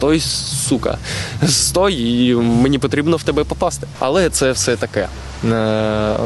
стой, сука, стой, і мені потрібно в тебе попасти. Але це все таке. Е,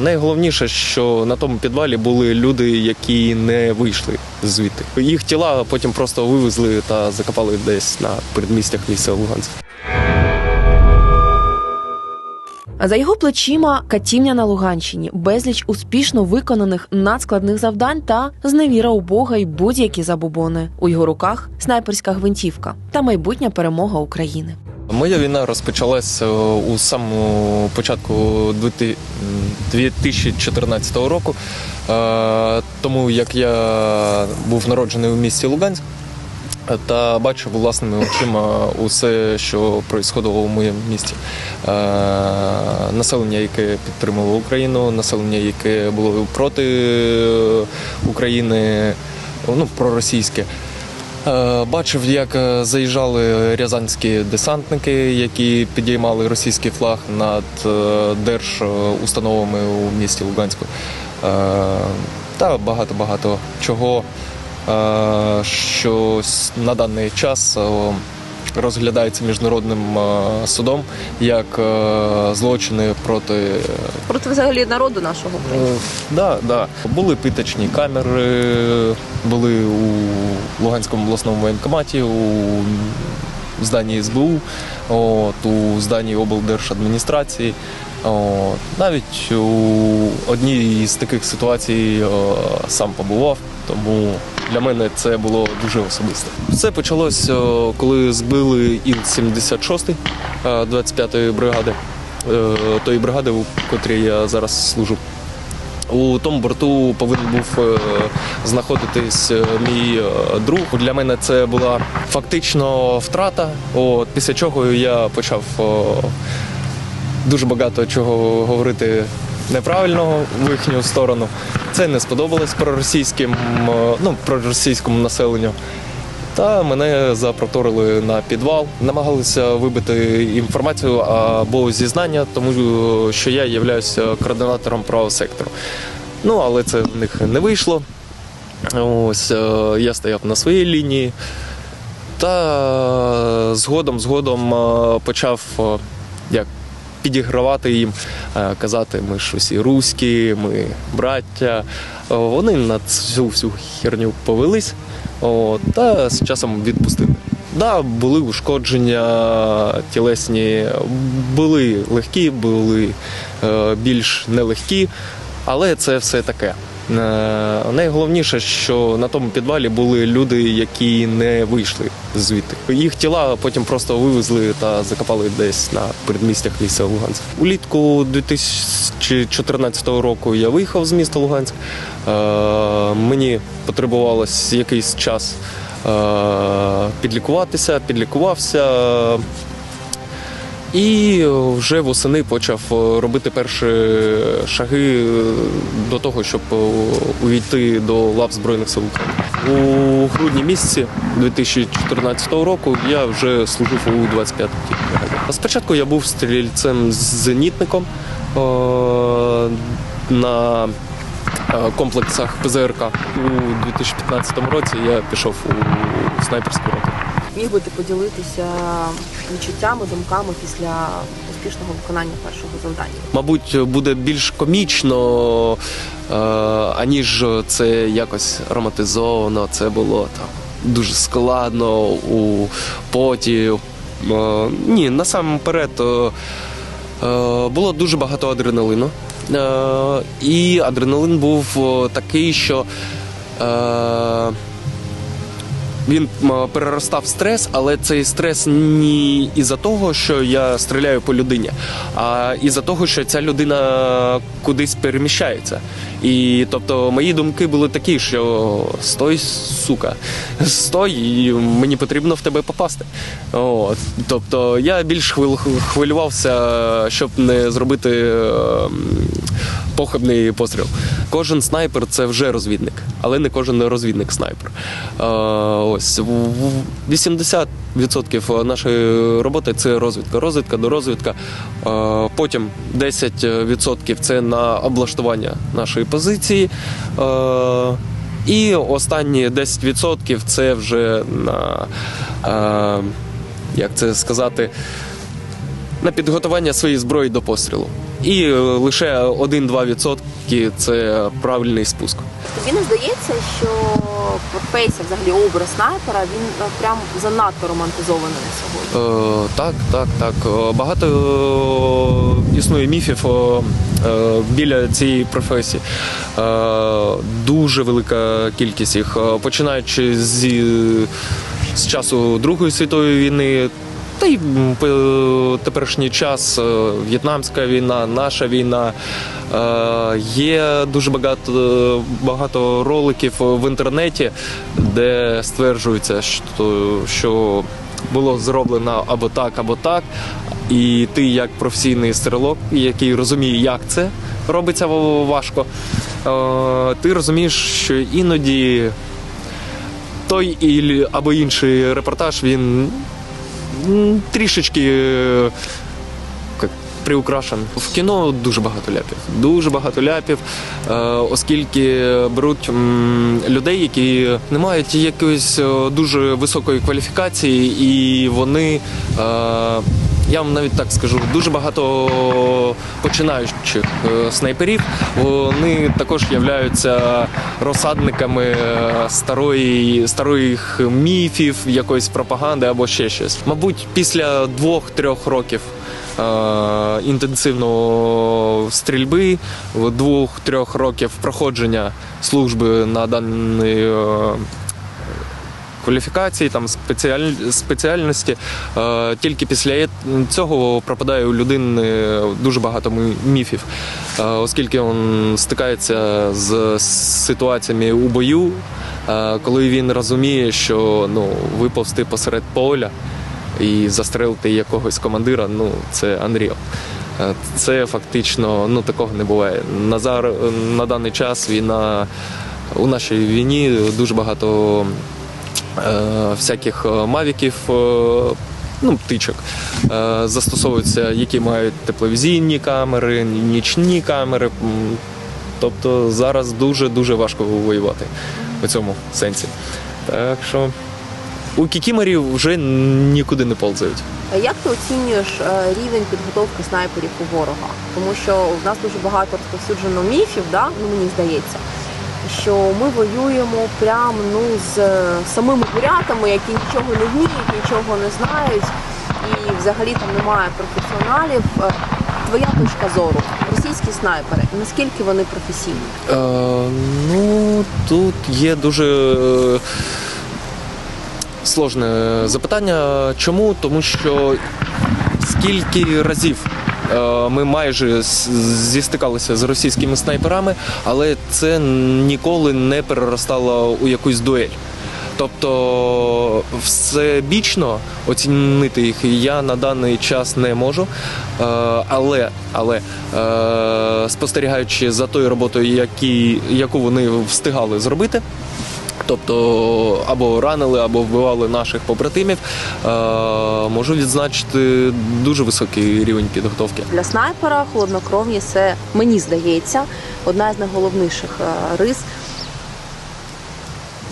Найголовніше, що на тому підвалі були люди, які не вийшли звідти. Їх тіла потім просто вивезли та закопали десь на передмістях міста Луганськ. За його плечима катівня на Луганщині, безліч успішно виконаних надскладних завдань та зневіра у Бога й будь-які забобони. У його руках снайперська гвинтівка та майбутня перемога України. Моя війна розпочалася у самому початку 2014 року. Е, Тому як я був народжений у місті Луганськ та бачив власними очима усе, що происходило у моєму місті. Е, Населення, яке підтримувало Україну, населення, яке було проти України, ну проросійське. Е, Бачив, як заїжджали рязанські десантники, які підіймали російський флаг над е, держустановами у місті Луганську. Та багато-багато чого, е, що на даний час е, розглядається міжнародним е, судом як е, злочини проти Проти взагалі народу нашого. Е, Да, да. Були питочні камери, були у Луганському обласному воєнкоматі, у зданні СБУ, от, у зданні облдержадміністрації. От, навіть у одній з таких ситуацій е, сам побував, тому для мене це було дуже особисто. Все почалось, е, коли збили Іл-76 е, 25-ї бригади, е, тої бригади, у котрій я зараз служу. У тому борту повинен був е, знаходитись е, мій е, друг. Для мене це була фактично втрата. От, після чого я почав дуже багато чого говорити неправильного в їхню сторону. Це не сподобалось проросійським, е, ну, проросійському населенню. Та мене запроторили на підвал, намагалися вибити інформацію або зізнання, тому що я являюся координатором правого сектору. Ну, але це в них не вийшло. Ось е, я стояв на своїй лінії. Та згодом, згодом е, почав е, як підігравати їм, е, казати, ми ж усі руські, ми браття. Вони на цю всю херню повелись та з часом відпустили. Да, були ушкодження тілесні, були легкі, були е, більш нелегкі, але це все таке. Е, найголовніше, що на тому підвалі були люди, які не вийшли звідти. Їх тіла потім просто вивезли та закопали десь на передмістях міста Луганськ. Улітку 2014 року я виїхав з міста Луганськ. Е, мені потребувалось якийсь час е, підлікуватися, підлікувався. І вже восени почав е, робити перші шаги е, до того, щоб е, увійти до лав Збройних сил України. У грудні місяці 2014 року я вже служив у 25-й бригаді. Спочатку я був стрільцем-зенітником е, на е, комплексах ПЗРК. У 2015 році я пішов у снайперську роту. Міг би ти поділитися відчуттями, думками після успішного виконання першого завдання. мабуть, буде більш комічно, е, аніж це якось романтизовано. Це було там дуже складно у поті. Е, ні, насамперед е, було дуже багато адреналину. І адреналин був такий, що. Він переростав стрес, але цей стрес не із-за того, що я стріляю по людині, а із-за того, що ця людина кудись переміщається. І тобто мої думки були такі, що стой, сука, стой, і мені потрібно в тебе попасти. От. Тобто я більш хвил- хвилювався, щоб не зробити е, похибний постріл. Кожен снайпер це вже розвідник, але не кожен розвідник снайпер. Е, ось в- в- 80% нашої роботи це розвідка. Розвідка до розвідка. Е, Потім 10% це на облаштування нашої позиції. Е, І останні 10% це вже на як це сказати, на підготування своєї зброї до пострілу. І е, лише 1-2% це правильний спуск. Тобі не здається, що професія, взагалі образ снайпера, він е, прям занадто романтизований на сьогодні. Е, так, так, так. Е, Багато е, існує міфів е, біля цієї професії. Е, дуже велика кількість їх, починаючи зі, з часу Другої світової війни. Та й по теперішній час е, В'єтнамська війна, наша війна. Е, Є дуже багато, багато роликів в інтернеті, де стверджується, що, що було зроблено або так, або так. І ти, як професійний стрілок, який розуміє, як це робиться важко, е, ти розумієш, що іноді той або інший репортаж він трішечки е, приукрашен. В кіно дуже багато ляпів. Дуже багато ляпів, е, оскільки беруть людей, які не мають якоїсь е, дуже високої кваліфікації, і вони. Я вам навіть так скажу, дуже багато починаючих е, снайперів. Вони також являються розсадниками е, старої, старих міфів, якоїсь пропаганди або ще щось. Мабуть, після двох-трьох років е, інтенсивної стрільби, двох-трьох років проходження служби на даній е, кваліфікації, там спеціаль... спеціальності. Е, тільки після цього пропадає у людини дуже багато міфів, е, оскільки він стикається з ситуаціями у бою, е, коли він розуміє, що ну, виповзти посеред поля і застрелити якогось командира, ну це Unreal. Е, Це фактично ну такого не буває. На, зар... на даний час війна у нашій війні дуже багато всяких е, мавіків, е, ну, птичок. Е, застосовуються, які мають тепловізійні камери, нічні камери. Тобто зараз дуже-дуже важко воювати у цьому сенсі. Так що у кікімерів вже нікуди не ползають. А Як ти оцінюєш е, рівень підготовки снайперів у ворога? Тому що в нас дуже багато розповсюджено міфів, да? ну мені здається, що ми воюємо прямо ну, з е, самими бурятами, які нічого не вміють, нічого не знають, і взагалі там немає професіоналів. Е, Твоя точка зору, російські снайпери, наскільки вони професійні? Е, ну, тут є дуже е, сложне запитання. Чому? Тому що скільки разів ми майже зістикалися з російськими снайперами, але це ніколи не переростало у якусь дуель. Тобто всебічно оцінити їх я на даний час не можу. Е, але але е, спостерігаючи за тою роботою, які, яку вони встигали зробити. Тобто або ранили, або вбивали наших побратимів, е, можу відзначити дуже високий рівень підготовки. Для снайпера холоднокровність це, мені здається, одна з найголовніших е, рис.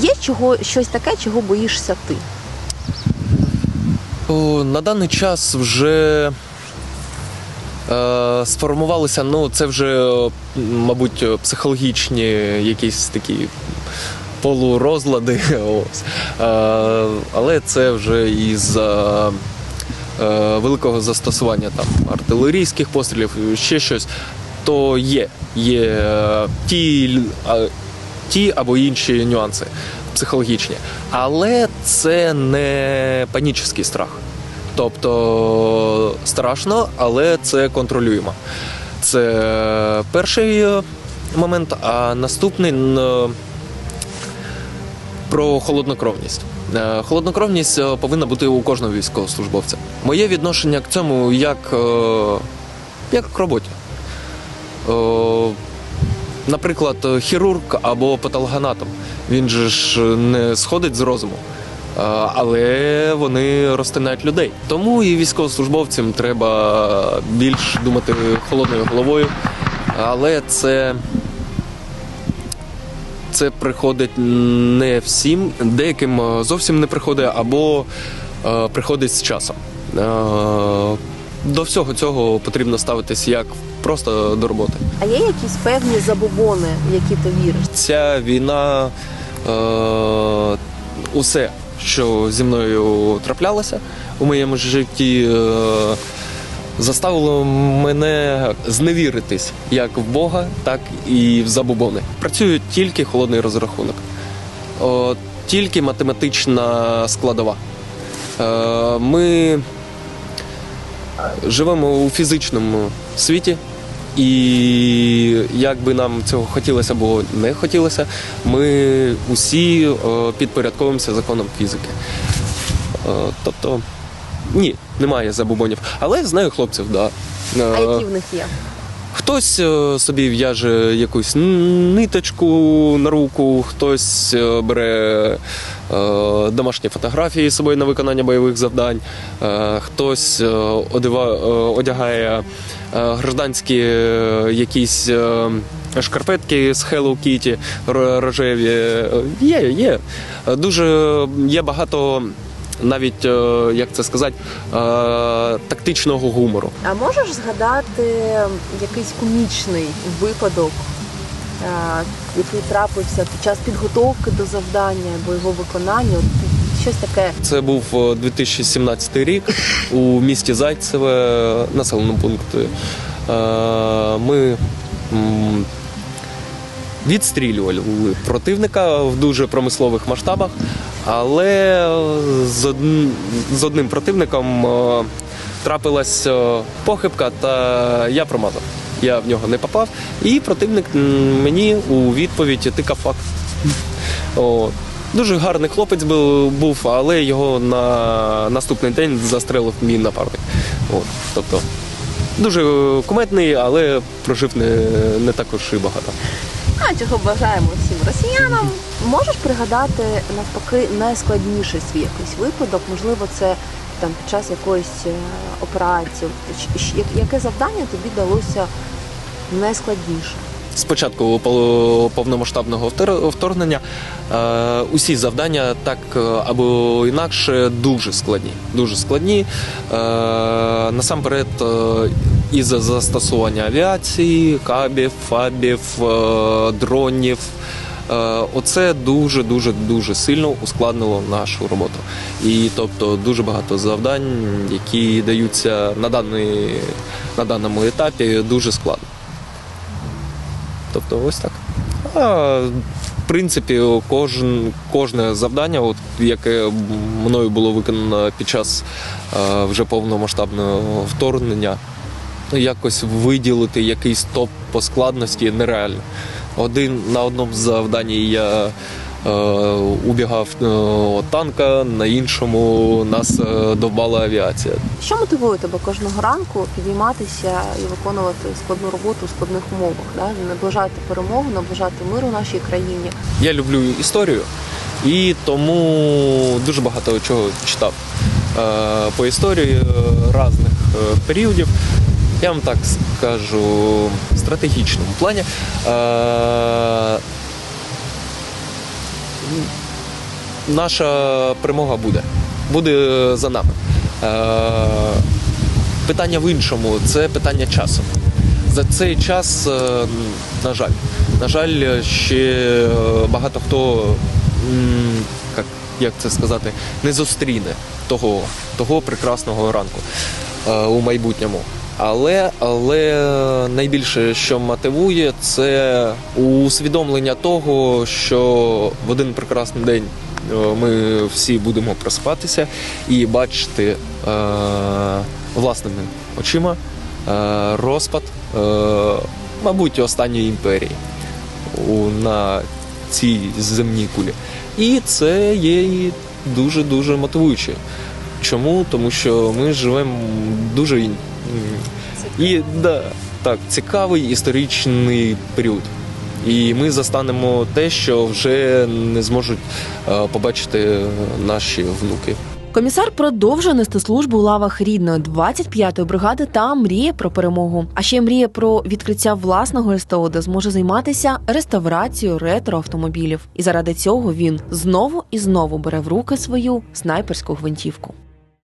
Є чого щось таке, чого боїшся ти? О, на даний час вже е, сформувалися, ну це вже, мабуть, психологічні якісь такі полурозлади. Е, але це вже із е, е, великого застосування там артилерійських пострілів, ще щось. То є, є ті, ті або інші нюанси психологічні. Але це не панічний страх. Тобто страшно, але це контролюємо. Це перший момент, а наступний про холоднокровність. Е, Холоднокровність е, повинна бути у кожного військовослужбовця. Моє відношення к цьому як, е, як к роботі. Наприклад, хірург або патологоанатом. Він же ж не сходить з розуму. Але вони розтинають людей. Тому і військовослужбовцям треба більш думати холодною головою. Але це це приходить не всім, деяким е, зовсім не приходить, або е, приходить з часом. Е, До всього цього потрібно ставитись як просто до роботи. А є якісь певні забобони, в які ти віриш? Ця війна, е, усе, що зі мною траплялося у моєму житті, е, заставило мене зневіритись як в Бога, так і в забобони. Працює тільки холодний розрахунок, О, тільки математична складова. Е, ми живемо у фізичному світі, і як би нам цього хотілося або не хотілося, ми усі е, підпорядковуємося законам фізики. Е, Тобто, ні, немає забобонів. Але знаю хлопців, да. А Е, які в них є? Хтось е, собі в'яже якусь ниточку на руку, хтось е, бере домашні фотографії з собою на виконання бойових завдань, хтось одягає гражданські якісь шкарпетки з Hello Kitty рожеві. Є, є. Дуже є багато. Навіть е, як це сказати, е, тактичного гумору. А можеш згадати якийсь комічний випадок, е, який трапився під час підготовки до завдання або його виконання? Щось таке. Це був е, 2017 рік у місті Зайцеве, населеному пункті. Е, Ми відстрілювали противника в дуже промислових масштабах, але з одним, противником е, трапилась е, похибка, та я промазав. Я в нього не попав, і противник мені у відповідь тикав факт. Дуже гарний хлопець був, але його на наступний день застрелив мій напарник. От. Тобто дуже куметний, але прожив не, не також і багато. А чого бажаємо всім росіянам? Можеш пригадати навпаки найскладніший свій якийсь випадок? Можливо, це там під час якоїсь е, операції. Яке завдання тобі далося найскладніше? Спочатку повномасштабного вторгнення е, усі завдання так е, або інакше дуже складні. Дуже складні. Насамперед, е, із-за застосування авіації, кабів, фабів, дронів. Е, Оце дуже дуже дуже сильно ускладнило нашу роботу. І тобто дуже багато завдань, які даються на даний, на даному етапі, дуже складно. Тобто ось так. А, в принципі, кожен, кожне завдання, от, яке мною було виконано під час е, вже повномасштабного вторгнення, якось виділити якийсь топ по складності нереально. Один на одному завданні я е, убігав е, танка, на іншому нас е, довбала авіація. Що мотивує тебе кожного ранку підійматися і виконувати складну роботу у складних умовах? Да? Наближати перемогу, наближати мир у нашій країні. Я люблю історію і тому дуже багато чого читав е, по історії е, різних е, періодів. Я вам так скажу, стратегічному плані. Е, наша перемога буде. Буде за нами. Е, питання в іншому це питання часу. За цей час, е, на жаль, на жаль, ще багато хто, як, це сказати, не зустріне того, того прекрасного ранку у майбутньому. Але, але найбільше, що мотивує, це усвідомлення того, що в один прекрасний день е, ми всі будемо просипатися і бачити е, власними очима е, розпад, е, мабуть, останньої імперії на цій земній кулі. І це є дуже-дуже мотивуюче. Чому? Тому що ми живемо дуже і да, так, цікавий історичний період. І ми застанемо те, що вже не зможуть е, побачити наші внуки. Комісар продовжує нести службу у лавах рідної 25-ї бригади та мріє про перемогу. А ще мріє про відкриття власного СТО, де зможе займатися реставрацією ретро-автомобілів. І заради цього він знову і знову бере в руки свою снайперську гвинтівку.